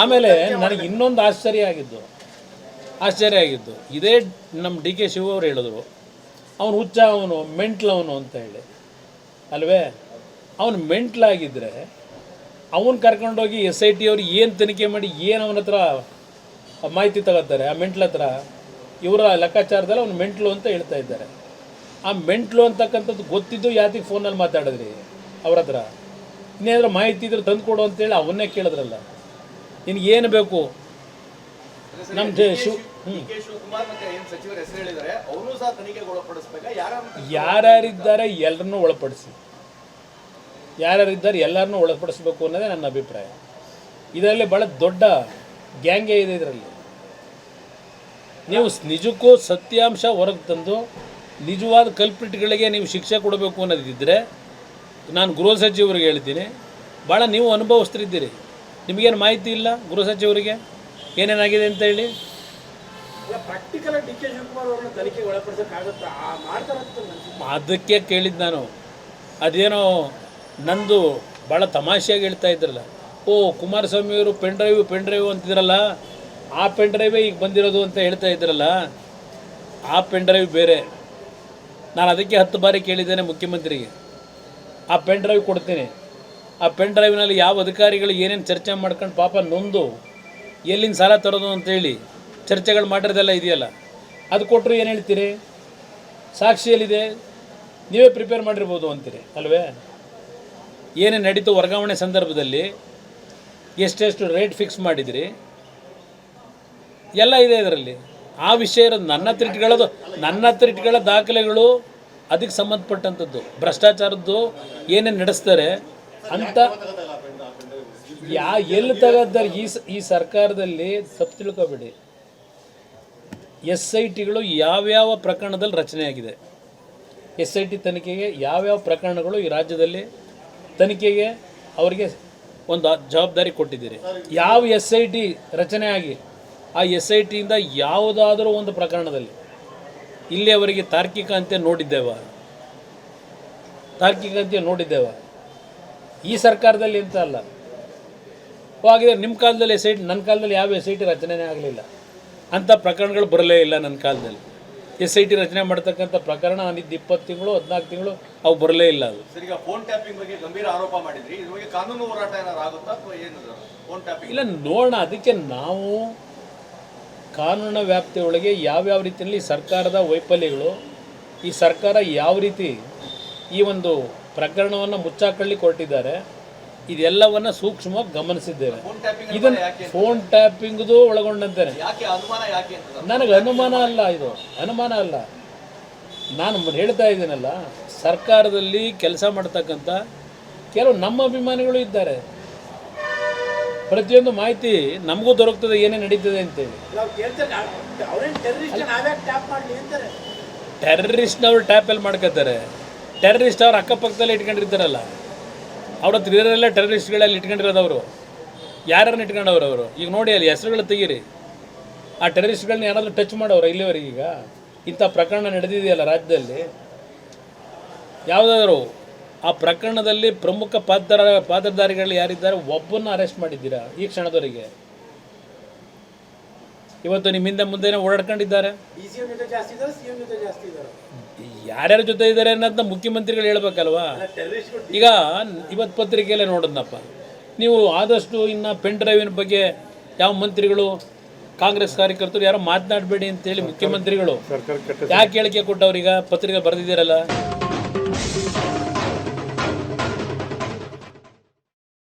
ಆಮೇಲೆ ನನಗೆ ಇನ್ನೊಂದು ಆಶ್ಚರ್ಯ ಆಗಿದ್ದು ಆಶ್ಚರ್ಯ ಆಗಿದ್ದು, ಇದೇ ನಮ್ಮ ಡಿ ಕೆ ಶಿವ ಅವರು ಹೇಳಿದ್ರು, ಅವನು ಹುಚ್ಚ ಅವನು ಮೆಂಟ್ಲವನು ಅಂತ ಹೇಳಿ. ಅಲ್ವೇ? ಅವನು ಮೆಂಟ್ಲಾಗಿದ್ದರೆ ಅವನು ಕರ್ಕೊಂಡೋಗಿ ಎಸ್ ಐ ಟಿ ಅವ್ರು ಏನು ತನಿಖೆ ಮಾಡಿ ಏನು ಅವನ ಹತ್ರ ಮಾಹಿತಿ ತಗೋತಾರೆ, ಆ ಮೆಂಟ್ಲ ಹತ್ರ, ಇವರ ಲೆಕ್ಕಾಚಾರದಲ್ಲಿ ಅವ್ನು ಮೆಂಟ್ಲು ಅಂತ ಹೇಳ್ತಾ ಇದ್ದಾರೆ. ಆ ಮೆಂಟ್ಲು ಅಂತಕ್ಕಂಥದ್ದು ಗೊತ್ತಿದ್ದು ಯಾತಿಗೆ ಫೋನಲ್ಲಿ ಮಾತಾಡಿದ್ರಿ? ಅವ್ರ ಹತ್ರ? ಇನ್ನೇನಾದ್ರೂ ಮಾಹಿತಿ ಇದ್ರೆ ತಂದು ಕೊಡು ಅಂತೇಳಿ ಅವನ್ನೇ ಕೇಳಿದ್ರಲ್ಲ. ನಿನಗೆ ಏನು ಬೇಕು ನಮ್ಮ ಯಾರ ಯಾರ್ಯಾರಿದ್ದಾರೆ ಎಲ್ಲರನ್ನೂ ಒಳಪಡಿಸಿ. ಯಾರ್ಯಾರಿದ್ದಾರೆ ಎಲ್ಲರನ್ನೂ ಒಳಪಡಿಸ್ಬೇಕು ಅನ್ನೋದೇ ನನ್ನ ಅಭಿಪ್ರಾಯ. ಇದರಲ್ಲಿ ಭಾಳ ದೊಡ್ಡ ಗ್ಯಾಂಗೇ ಇದೆ ಇದರಲ್ಲಿ. ನೀವು ನಿಜಕ್ಕೂ ಸತ್ಯಾಂಶ ಹೊರಗೆ ತಂದು ನಿಜವಾದ ಕಲ್ಪಿಟ್ಗಳಿಗೆ ನೀವು ಶಿಕ್ಷೆ ಕೊಡಬೇಕು ಅನ್ನೋದಿದ್ದರೆ ನಾನು ಗೃಹ ಸಚಿವರಿಗೆ ಹೇಳ್ತೀನಿ ಭಾಳ ನೀವು ಅನುಭವಿಸ್ತಿದ್ದೀರಿ ನಿಮಗೇನು ಮಾಹಿತಿ ಇಲ್ಲ ಗೃಹ ಸಚಿವರಿಗೆ? ಏನೇನಾಗಿದೆ ಅಂತ ಹೇಳಿ? ಅದಕ್ಕೆ ಕೇಳಿದ್ದು ನಾನು. ಅದೇನೋ ನಂದು ಭಾಳ ತಮಾಷೆಯಾಗಿ ಹೇಳ್ತಾ ಇದ್ರಲ್ಲ. ಓ ಕುಮಾರಸ್ವಾಮಿಯವರು ಪೆನ್ ಡ್ರೈವ್ ಪೆನ್ ಡ್ರೈವ್ ಅಂತಿದ್ರಲ್ಲ? ಆ ಪೆನ್ ಡ್ರೈವೇ ಈಗ ಬಂದಿರೋದು ಅಂತ ಹೇಳ್ತಾ ಇದ್ರಲ್ಲ? ಆ ಪೆನ್ ಡ್ರೈವ್ ಬೇರೆ. ನಾನು ಅದಕ್ಕೆ ಹತ್ತು ಬಾರಿ ಕೇಳಿದ್ದೇನೆ ಮುಖ್ಯಮಂತ್ರಿಗೆ. ಆ ಪೆನ್ ಡ್ರೈವ್ ಕೊಡ್ತೀನಿ. ಆ ಪೆನ್ ಡ್ರೈವ್ನಲ್ಲಿ ಯಾವ ಅಧಿಕಾರಿಗಳು ಏನೇನು ಚರ್ಚೆ ಮಾಡ್ಕೊಂಡು ಪಾಪ ನೊಂದು ಎಲ್ಲಿಂದ ಸಾಲ ತರೋದು ಅಂತೇಳಿ ಚರ್ಚೆಗಳು ಮಾಡಿರೋದೆಲ್ಲ ಇದೆಯಲ್ಲ, ಅದು ಕೊಟ್ಟರು ಏನು ಹೇಳ್ತೀರಿ? ಸಾಕ್ಷಿಯಲ್ಲಿದೆ, ನೀವೇ ಪ್ರಿಪೇರ್ ಮಾಡಿರ್ಬೋದು ಅಂತೀರಿ, ಅಲ್ವೇ? ಏನೇನು ನಡೀತು ವರ್ಗಾವಣೆ ಸಂದರ್ಭದಲ್ಲಿ, ಎಷ್ಟೆಷ್ಟು ರೇಟ್ ಫಿಕ್ಸ್ ಮಾಡಿದಿರಿ? ಎಲ್ಲ ಇದೆ ಇದರಲ್ಲಿ. ಆ ವಿಷಯ ಇರೋದು ನನ್ನ ಹತ್ರ ನನ್ನ ಹತ್ರ ದಾಖಲೆಗಳು ಅದಕ್ಕೆ ಸಂಬಂಧಪಟ್ಟಂಥದ್ದು. ಭ್ರಷ್ಟಾಚಾರದ್ದು ಏನೇನು ನಡೆಸ್ತಾರೆ ಅಂತ ಯಾ ಎಲ್ಲಿ ತಗದ್ದಾರೆ? ಈ ಈ ಸರ್ಕಾರದಲ್ಲಿ ತಪ್ಪು ತಿಳ್ಕೊಬೇಡಿ. ಎಸ್ ಐ ಟಿಗಳು ಯಾವ್ಯಾವ ಪ್ರಕರಣದಲ್ಲಿ ರಚನೆಯಾಗಿದೆ? ಎಸ್ ಐ ಟಿ ತನಿಖೆಗೆ ಯಾವ್ಯಾವ ಪ್ರಕರಣಗಳು ಈ ರಾಜ್ಯದಲ್ಲಿ ತನಿಖೆಗೆ ಅವರಿಗೆ ಒಂದು ಜವಾಬ್ದಾರಿ ಕೊಟ್ಟಿದ್ದೀರಿ? ಯಾವ ಎಸ್ ಐ ಟಿ ರಚನೆ ಆಗಿ ಆ ಎಸ್ ಐ ಟಿಯಿಂದ ಯಾವುದಾದರೂ ಒಂದು ಪ್ರಕರಣದಲ್ಲಿ ಇಲ್ಲಿಯವರೆಗೆ ತಾರ್ಕಿಕ ಅಂತ್ಯ ನೋಡಿದ್ದೇವ? ತಾರ್ಕಿಕ ಅಂತ್ಯ ನೋಡಿದ್ದೇವ? ಈ ಸರ್ಕಾರದಲ್ಲಿ ಅಂತ ಅಲ್ಲ. ಹಾಗಿದ್ರೆ ನಿಮ್ಮ ಕಾಲದಲ್ಲಿ ಎಸ್ ಐ ಟಿ ನನ್ನ ಕಾಲದಲ್ಲಿ ಯಾವ ಎಸ್ ಐ ಟಿ ರಚನೆನೇ ಆಗಲಿಲ್ಲ. ಅಂಥ ಪ್ರಕರಣಗಳು ಬರಲೇ ಇಲ್ಲ ನನ್ನ ಕಾಲದಲ್ಲಿ. ಎಸ್ ಐ ಟಿ ರಚನೆ ಮಾಡ್ತಕ್ಕಂಥ ಪ್ರಕರಣ ನಾನಿದ್ದು ಇಪ್ಪತ್ತು ತಿಂಗಳು ಹದಿನಾಲ್ಕು ತಿಂಗಳು ಅವು ಬರಲೇ ಇಲ್ಲ ಅದು. ಸರ್ ಈಗ ಫೋನ್ ಟ್ಯಾಪಿಂಗ್ ಬಗ್ಗೆ ಗಂಭೀರ ಆರೋಪ ಮಾಡಿದ್ರಿ. ಕಾನೂನು ಹೋರಾಟ ಆಗುತ್ತಾ ಫೋನ್ ಟ್ಯಾಪಿಂಗ್ ಇಲ್ಲ ನೋಡೋಣ. ಅದಕ್ಕೆ ನಾವು ಕಾನೂನಿನ ವ್ಯಾಪ್ತಿಯೊಳಗೆ ಯಾವ್ಯಾವ ರೀತಿಯಲ್ಲಿ ಸರ್ಕಾರದ ವೈಫಲ್ಯಗಳು ಈ ಸರ್ಕಾರ ಯಾವ ರೀತಿ ಈ ಒಂದು ಪ್ರಕರಣವನ್ನು ಮುಚ್ಚಾಕಳ್ಳಿ ಕೊಟ್ಟಿದ್ದಾರೆ. ಇದೆಲ್ಲವನ್ನ ಸೂಕ್ಷ್ಮವಾಗಿ ಗಮನಿಸಿದ್ದೇವೆ. ಫೋನ್ ಟ್ಯಾಪಿಂಗ್ ಇದನ್ನು ಯಾಕೆ ಫೋನ್ ಟ್ಯಾಪಿಂಗ್ದು ಒಳಗೊಂಡಂತೆ ಯಾಕೆ ಅನುಮಾನ ಯಾಕೆ ಅಂತ ನನಗೆ ಅನುಮಾನ ಅಲ್ಲ ಇದು. ಅನುಮಾನ ಅಲ್ಲ. ನಾನು ಹೇಳ್ತಾ ಇದ್ದೀನಲ್ಲ ಸರ್ಕಾರದಲ್ಲಿ ಕೆಲಸ ಮಾಡ್ತಕ್ಕಂಥ ಕೆಲವು ನಮ್ಮ ಅಭಿಮಾನಿಗಳು ಇದ್ದಾರೆ. ಪ್ರತಿಯೊಂದು ಮಾಹಿತಿ ನಮಗೂ ದೊರಕ್ತದೆ ಏನೇ ನಡೀತದೆ ಅಂತೇಳಿ. ನಾವು ಕೇಳ್ತಾರೆ ಅವ್ರೇನ್ ಟೆರರಿಸ್ಟ್ ನಾವ್ಯಾಕೆ ಟ್ಯಾಪ್ ಮಾಡ್ಲಿ ಅಂತಾರೆ. ಟೆರ್ರರಿಸ್ಟ್ನವ್ರು ಟ್ಯಾಪಲ್ಲಿ ಮಾಡ್ಕೋತಾರೆ ಟೆರ್ರರಿಸ್ಟ್ ಅವ್ರು ಅಕ್ಕಪಕ್ಕದಲ್ಲಿ ಇಟ್ಕೊಂಡಿರ್ತಾರಲ್ಲ ಅವ್ರ ಹತ್ರ ಇರೋರೆಲ್ಲ ಟೆರ್ರರಿಸ್ಟ್ಗಳಲ್ಲಿ ಇಟ್ಕೊಂಡಿರೋದವರು. ಯಾರನ್ನ ಇಟ್ಕೊಂಡವ್ರು ಅವರು? ಈಗ ನೋಡಿ ಅಲ್ಲಿ ಹೆಸರುಗಳು ತೆಗೀರಿ. ಆ ಟೆರರಿಸ್ಟ್ಗಳನ್ನ ಏನಾದರೂ ಟಚ್ ಮಾಡೋರು ಇಲ್ಲಿವರೆಗೆ ಈಗ? ಇಂಥ ಪ್ರಕರಣ ನಡೆದಿದೆಯಲ್ಲ ರಾಜ್ಯದಲ್ಲಿ? ಯಾವುದಾದ್ರು ಆ ಪ್ರಕರಣದಲ್ಲಿ ಪ್ರಮುಖ ಪಾತ್ರ ಪಾತ್ರಧಾರಿಗಳು ಯಾರಿದ್ದಾರೆ, ಒಬ್ಬನ್ನ ಅರೆಸ್ಟ್ ಮಾಡಿದ್ದೀರಾ ಈ ಕ್ಷಣದವರಿಗೆ? ಇವತ್ತು ನಿಮ್ಮಿಂದ ಮುಂದೆನೇ ಓಡಾಡ್ಕೊಂಡಿದ್ದಾರೆ. ಯಾರ್ಯಾರ ಜೊತೆ ಇದ್ದಾರೆ ಅನ್ನೋದನ್ನ ಮುಖ್ಯಮಂತ್ರಿಗಳು ಹೇಳ್ಬೇಕಲ್ವಾ? ಈಗ ಇವತ್ತು ಪತ್ರಿಕೆಯಲ್ಲೇ ನೋಡೋದಪ್ಪ ನೀವು ಆದಷ್ಟು ಇನ್ನು ಪೆನ್ ಡ್ರೈವಿನ ಬಗ್ಗೆ ಯಾವ ಮಂತ್ರಿಗಳು ಕಾಂಗ್ರೆಸ್ ಕಾರ್ಯಕರ್ತರು ಯಾರೋ ಮಾತನಾಡಬೇಡಿ ಅಂತೇಳಿ ಮುಖ್ಯಮಂತ್ರಿಗಳು ಯಾಕೆ ಹೇಳಿಕೆ ಕೊಟ್ಟವ್ರೀಗ? ಪತ್ರಿಕೆ ಬರೆದಿದ್ದೀರಲ್ಲ?